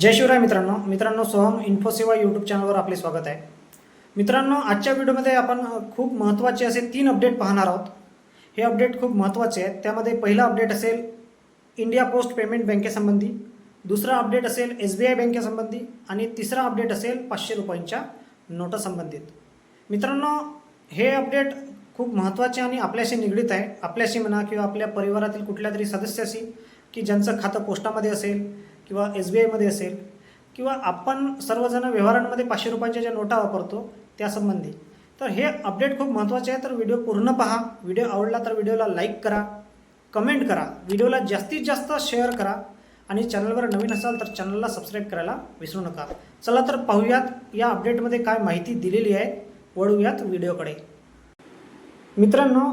जय शिवराय मित्रांनो. मित्रांनो सोहम इन्फोसेवा यूट्यूब चॅनलवर आपले स्वागत आहे. मित्रांनो आजच्या व्हिडिओमध्ये आपण खूप महत्त्वाचे असे तीन अपडेट पाहणार आहोत. हे अपडेट खूप महत्त्वाचे आहेत. त्यामध्ये पहिला अपडेट असेल इंडिया पोस्ट पेमेंट बँकेसंबंधी दुसरा अपडेट असेल एस बी आय बँकेसंबंधी आणि तिसरा अपडेट असेल पाचशे रुपयांच्या नोटासंबंधित मित्रांनो हे अपडेट खूप महत्त्वाचे आणि आपल्याशी निगडीत आहे. आपल्याशी म्हणा किंवा आपल्या परिवारातील कुठल्या तरी सदस्याशी की ज्यांचं खातं पोस्टामध्ये असेल किंवा एस बी आयमध्ये असेल किंवा आपण सर्वजण व्यवहारांमध्ये पाचशे रुपयांच्या ज्या नोटा वापरतो त्यासंबंधी तर हे अपडेट खूप महत्त्वाचे आहे. तर व्हिडिओ पूर्ण पहा. व्हिडिओ आवडला तर व्हिडिओला लाईक करा. कमेंट करा. व्हिडिओला जास्तीत जास्त शेअर करा. आणि चॅनलवर नवीन असाल तर चॅनलला सबस्क्राईब करायला विसरू नका. चला तर पाहूयात या अपडेटमध्ये काय माहिती दिलेली आहे. वळूयात व्हिडिओकडे. मित्रांनो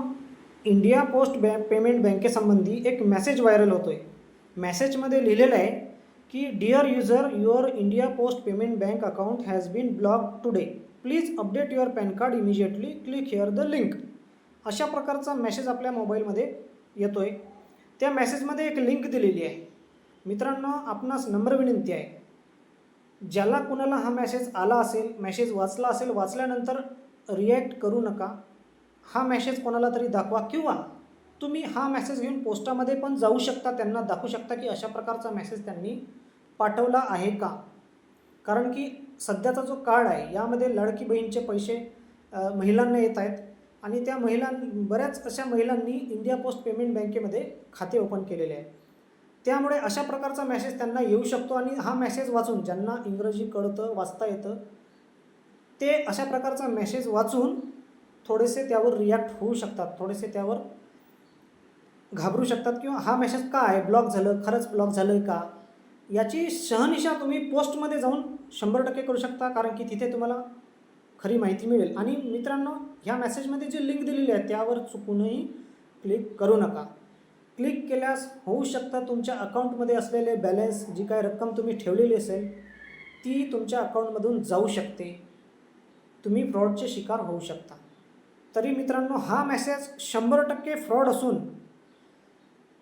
इंडिया पोस्ट बॅ पेमेंट बँकेसंबंधी एक मेसेज व्हायरल होतो आहे मेसेजमध्ये लिहिलेलं आहे की dear user your India post payment bank account has been block today please update your PAN card immediately click here the link अशा प्रकारचा मेसेज आपल्या मोबाईलमध्ये येतो आहे त्या मेसेजमध्ये एक लिंक दिलेली आहे. मित्रांनो आपणास नम्र विनंती आहे. ज्याला कुणाला हा मेसेज आला असेल मेसेज वाचला असेल वाचल्यानंतर रिॲक्ट करू नका. हा मेसेज कोणाला तरी दाखवा किंवा तुम्ही हा मेसेज घेऊन पोस्टामध्ये पण जाऊ शकता त्यांना दाखवू शकता की अशा प्रकारचा मेसेज त्यांनी पाठवला आहे का? कारण की सध्याचा जो काळ आहे यामध्ये लाडकी बहीणचे पैसे महिलांना येत आहेत आणि त्या महिलां बऱ्याच अशा महिलांनी इंडिया पोस्ट पेमेंट बँकेमध्ये खाते ओपन केलेले आहे त्यामुळे अशा प्रकारचा मेसेज त्यांना येऊ शकतो आणि हा मेसेज वाचून ज्यांना इंग्रजी कळतं वाचता येतं ते अशा प्रकारचा मेसेज वाचून थोडेसे त्यावर रिॲक्ट होऊ शकतात थोडेसे त्यावर घाबरू शकतात किंवा हा मेसेज का आहे? ब्लॉक झालं खरंच ब्लॉक झालं आहे का? याची सहनिशा तुम्ही पोस्टमध्ये जाऊन शंभर टक्के करू शकता कारण की तिथे तुम्हाला खरी माहिती मिळेल. आणि मित्रांनो ह्या मेसेजमध्ये जी लिंक दिलेली आहे त्यावर चुकूनही क्लिक करू नका. क्लिक केल्यास होऊ शकतं तुमच्या अकाउंटमध्ये असलेले बॅलन्स जी काय रक्कम तुम्ही ठेवलेली असेल ती तुमच्या अकाउंटमधून जाऊ शकते. तुम्ही फ्रॉडचे शिकार होऊ शकता. तरी मित्रांनो हा मेसेज शंभर टक्के फ्रॉड असून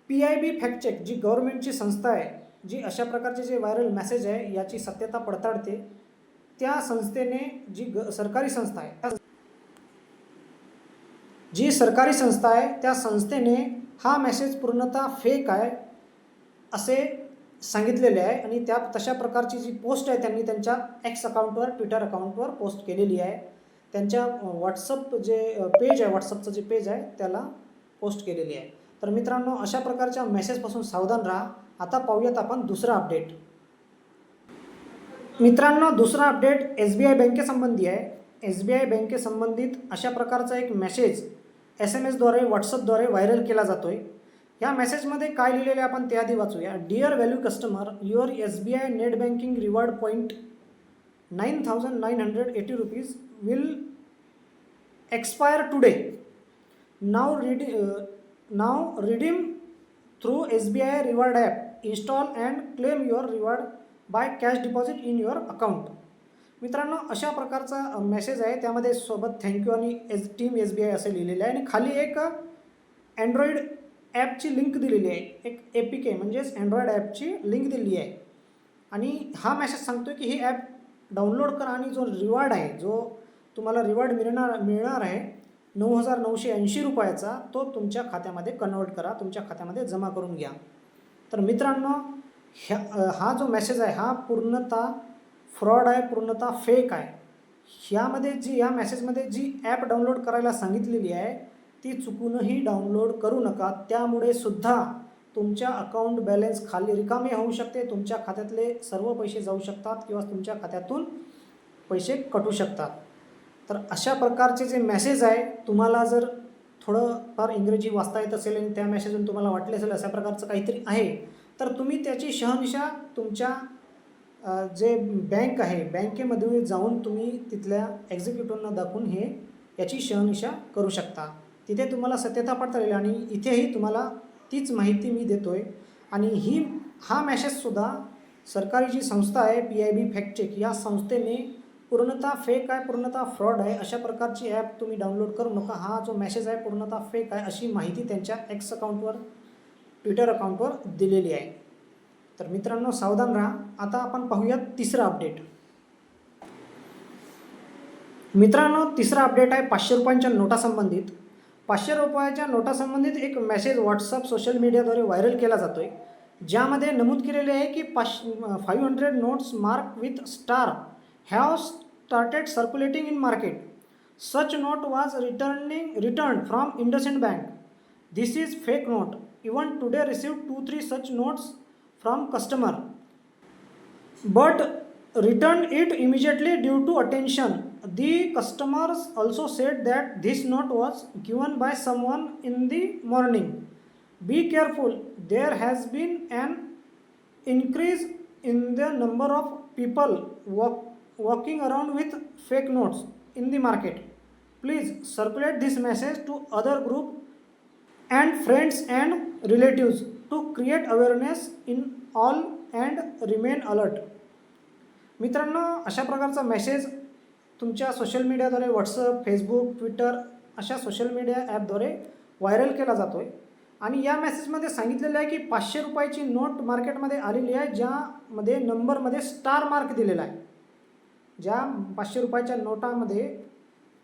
पी आय बी फॅक्टचेक जी गव्हर्नमेंटची संस्था आहे जी अशा प्रकारचे जे व्हायरल मेसेज आहे याची सत्यता पडताळते त्या संस्थेने जी ग सरकारी संस्था आहे त्या जी सरकारी संस्था आहे त्या संस्थेने हा मेसेज पूर्णतः फेक आहे असे सांगितलेले आहे आणि त्या तशा प्रकारची जी पोस्ट आहे त्यांनी त्यांच्या एक्स अकाउंटवर ट्विटर अकाउंटवर पोस्ट केलेली आहे. त्यांच्या व्हॉट्सअप जे पेज आहे व्हॉट्सअपचं जे पेज आहे त्याला पोस्ट केलेली आहे. तर मित्रांनो अशा प्रकारच्या मेसेजपासून सावधान राहा. आता पाहूयात आपण दुसरा अपडेट मित्रांनो दुसरा अपडेट एस बी आय बँकेसंबंधी आहे. एस बी आय बँकेसंबंधित अशा प्रकारचा एक मेसेज एस एम एसद्वारे व्हॉट्सअपद्वारे व्हायरल केला जातो आहे या मेसेजमध्ये काय लिहिलेले आहे आपण त्याआधी वाचूया. Dear value customer your S B I net banking reward point nine thousand nine hundred eighty rupees will expire today now Ridi now redeem through S B I reward app install and claim your reward by cash deposit in your account मित्रांनो अशा प्रकारचा message आहे. त्यामध्ये सोबत thank you आणि S team S B I असं लिहिलेलं आहे. आणि खाली एक अँड्रॉइड ॲपची लिंक दिलेली आहे. एक ए पी के म्हणजेच अँड्रॉइड ॲपची लिंक दिलेली आहे. आणि हा मेसेज सांगतो की ही ॲप डाउनलोड करा आणि जो रिवॉर्ड आहे जो तुम्हाला रिवॉर्ड मिळणार मिळणार आहे नऊ हजार नऊशे ऐंशी रुपयाचा तो तुमच्या खात्यामध्ये कन्वर्ट करा तुमच्या खात्यामध्ये जमा करून घ्या. तर मित्रांनो ह्या हा जो मेसेज आहे हा पूर्णतः फ्रॉड आहे पूर्णतः फेक आहे. ह्यामध्ये जी या मेसेजमध्ये जी ॲप डाउनलोड करायला सांगितलेली आहे ती चुकूनही डाउनलोड करू नका. त्यामुळे सुद्धा तुमच्या अकाउंट बॅलन्स खाली रिकामे होऊ शकते तुमच्या खात्यातले सर्व पैसे जाऊ शकतात किंवा तुमच्या खात्यातून पैसे कटू शकतात. तर अशा प्रकारचे जे मेसेज आहे तुम्हाला जर थोडं फार इंग्रजी वाचता येत असेल आणि त्या मेसेजून तुम्हाला वाटले असेल अशा प्रकारचं काहीतरी आहे तर तुम्ही त्याची शहनिशा तुमच्या जे बँक आहे बँकेमध्ये जाऊन तुम्ही तिथल्या एक्झिक्युटिव्हना दाखवून हे याची शहनिशा करू शकता. तिथे तुम्हाला सत्यता पडता येईल आणि इथेही तुम्हाला तीच माहिती मी देतो आहे आणि ही हा मेसेजसुद्धा सरकारी जी संस्था आहे पी आय बी फॅक्टचेक या संस्थेने पूर्णतः फेक आहे पूर्णतः फ्रॉड आहे अशा प्रकारची ॲप तुम्ही डाउनलोड करू नका. हा जो मेसेज आहे पूर्णतः फेक आहे अशी माहिती त्यांच्या एक्स अकाउंटवर ट्विटर अकाउंटवर दिलेली आहे. तर मित्रांनो सावधान राहा. आता आपण पाहूयात तिसरा अपडेट मित्रांनो तिसरा अपडेट आहे पाचशे रुपयांच्या नोटासंबंधित पाचशे रुपयाच्या नोटासंबंधित एक मेसेज व्हॉट्सअप सोशल मीडियाद्वारे व्हायरल केला जातो आहे ज्यामध्ये नमूद केलेले आहे की पाच five hundred notes mark with star have started circulating in market. Such note was returning returned from IndusInd Bank. This is fake note. Even today received two three such notes from customer, but returned it immediately due to attention. The customers also said that this note was given by someone in the morning. Be careful. There has been an increase in the number of people walking. Walking around with fake notes in the market please circulate this message to other group and friends and relatives to create awareness in all and remain alert मित्रांनो अशा प्रकारचा message तुमच्या social मीडियाद्वारे WhatsApp Facebook Twitter अशा social media ॲपद्वारे viral केला जातो आहे आणि या मेसेजमध्ये सांगितलेलं आहे की पाचशे रुपयाची नोट मार्केटमध्ये आलेली आहे ज्यामध्ये नंबरमध्ये स्टार मार्क दिलेला आहे. ज्या पाचशे रुपयाच्या नोटामध्ये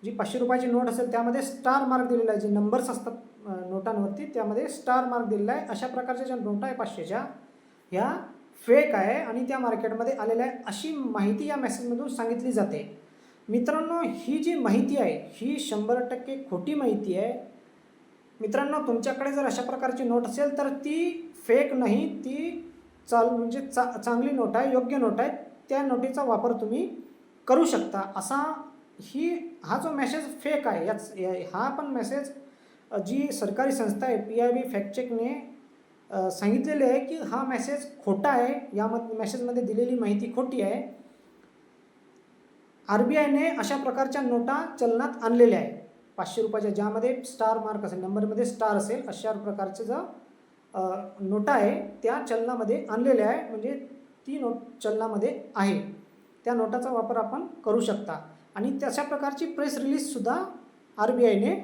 जी पाचशे रुपयाची नोट असेल त्यामध्ये स्टार मार्क दिलेला आहे. जे नंबर्स असतात नोटांवरती त्यामध्ये स्टार मार्क दिलेला आहे. अशा प्रकारच्या ज्या नोटा आहे पाचशेच्या ह्या फेक आहे आणि त्या मार्केटमध्ये आलेल्या आहे. अशी माहिती या मेसेजमधून सांगितली जाते. मित्रांनो ही जी माहिती आहे ही शंभर टक्के खोटी माहिती आहे. मित्रांनो तुमच्याकडे जर अशा प्रकारची नोट असेल तर ती फेक नाही. ती चाल म्हणजे चा चांगली नोट आहे योग्य नोट आहे. त्या नोटीचा वापर तुम्ही करू शकता. असा ही हा जो मेसेज फेक आहे याच या- हा पण मेसेज जी सरकारी संस्था आहे पी आय बी फॅक्टचेकने सांगितलेले आहे की हा मेसेज खोटा आहे. यामध्ये मेसेजमध्ये दिलेली माहिती खोटी आहे. आर बी आयने अशा प्रकारच्या नोटा चलनात आणलेल्या आहे पाचशे रुपयाच्या ज्यामध्ये स्टार मार्क असेल नंबरमध्ये स्टार असेल अशा प्रकारचे जो नोटा आहे त्या चलनामध्ये आणलेल्या आहे. म्हणजे ती नोट चलनामध्ये आहे. त्या नोटाचा वापर आपण करू शकता. आणि तशा प्रकारची प्रेस रिलीजसुद्धा आर बी आयने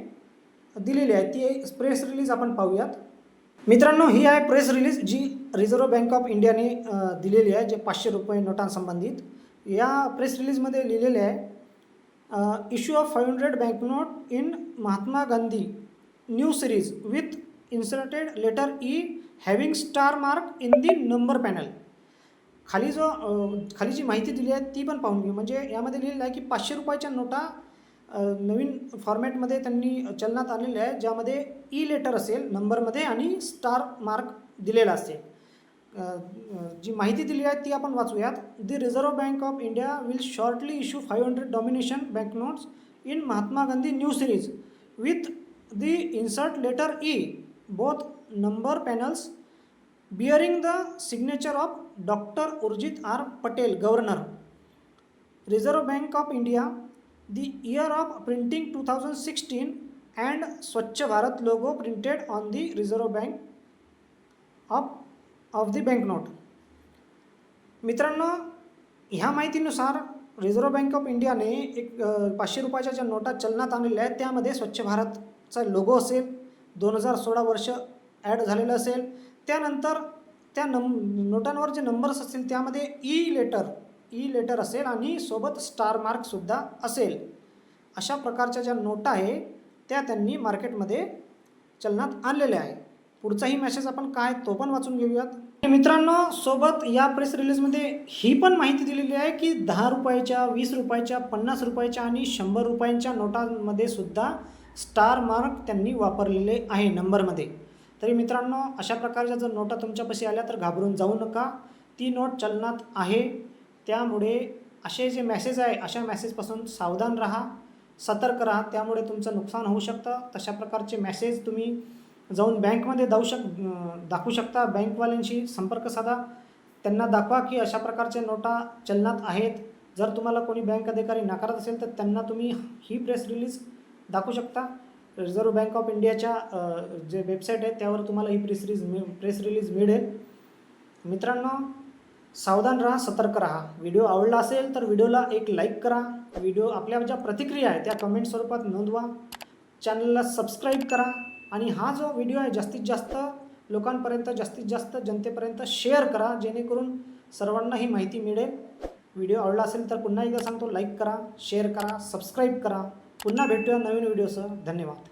दिलेली आहे. ती प्रेस रिलीज आपण पाहूयात. मित्रांनो ही आहे प्रेस रिलीज जी रिझर्व्ह बँक ऑफ इंडियाने दिलेली आहे जे पाचशे रुपये नोटांसंबंधित. या प्रेस रिलीजमध्ये लिहिलेले आहे issue of five hundred bank note in Mahatma Gandhi new series with inserted letter E having star mark in the number panel खाली जो खाली जी माहिती दिली आहे ती पण पाहून घेऊ म्हणजे यामध्ये लिहिलेलं आहे की पाचशे रुपयाच्या नोटा नवीन फॉर्मॅटमध्ये त्यांनी चलनात आलेल्या आहे ज्यामध्ये ई लेटर असेल नंबरमध्ये आणि स्टार मार्क दिलेला असेल. जी माहिती दिली आहे ती आपण वाचूयात. The reserve bank of India will shortly issue five hundred domination bank notes in Mahatma Gandhi new series with the insert letter E both number panels bearing the signature of doctor Urjit R Patel governor. Reserve bank of India the year of printing two thousand sixteen and Swachh Bharat logo printed on the reserve bank of of the bank note. मित्रांनो ह्या माहितीनुसार reserve bank of इंडियाने एक पाचशे रुपयाच्या ज्या नोटा चलनात आणलेल्या आहेत त्यामध्ये स्वच्छ भारतचा लोगो असेल दोन हजार सोळा वर्ष ॲड झालेलं असेल. त्यानंतर त्या नम नोटांवर जे नंबर्स असतील त्यामध्ये ई लेटर ई लेटर असेल आणि सोबत स्टार मार्कसुद्धा असेल. अशा प्रकारच्या ज्या नोटा आहे त्या त्यांनी मार्केटमध्ये चलनात आणलेल्या आहे. पुढचाही मेसेज आपण काय तो पण वाचून घेऊयात. मित्रांनो सोबत या प्रेस रिलीजमध्ये ही पण माहिती दिलेली आहे की दहा रुपयाच्या वीस रुपयाच्या पन्नास रुपयाच्या आणि शंभर रुपयांच्या नोटांमध्ये सुद्धा स्टार मार्क त्यांनी वापरलेले आहे नंबरमध्ये तरी मित्रांनो अशा प्रकारच्या जर नोटा तुमच्यापाशी आल्या तर घाबरून जाऊ नका. ती नोट चलनात आहे. त्यामुळे असे जे मॅसेज आहे अशा मॅसेजपासून सावधान राहा सतर्क राहा. त्यामुळे तुमचं नुकसान होऊ शकतं. तशा प्रकारचे मॅसेज तुम्ही जाऊन बँकमध्ये जाऊ शक दाखवू शकता. बँकवाल्यांशी संपर्क साधा. त्यांना दाखवा की अशा प्रकारच्या नोटा चलनात आहेत. जर तुम्हाला कोणी बँक अधिकारी नाकारत असेल तर त्यांना तुम्ही ही प्रेस रिलीज दाखवू शकता. रिझर्व्ह बँक ऑफ इंडियाच्या जे वेबसाईट आहे त्यावर तुम्हाला ही प्रेस रिलीज मि प्रेस रिलीज मिळेल. मित्रांनो सावधान राहा सतर्क राहा. व्हिडिओ आवडला असेल तर व्हिडिओला एक लाईक करा. व्हिडिओ आपल्या ज्या प्रतिक्रिया आहे त्या कमेंट स्वरूपात नोंदवा. चॅनलला सबस्क्राईब करा. आणि हा जो व्हिडिओ आहे जास्तीत जास्त लोकांपर्यंत जास्तीत जास्त जनतेपर्यंत शेअर करा जेणेकरून सर्वांना ही माहिती मिळेल. व्हिडिओ आवडला असेल तर पुन्हा एकदा सांगतो लाईक करा शेअर करा सबस्क्राईब करा. पुन्हा भेटूया नवीन व्हिडिओसह. धन्यवाद.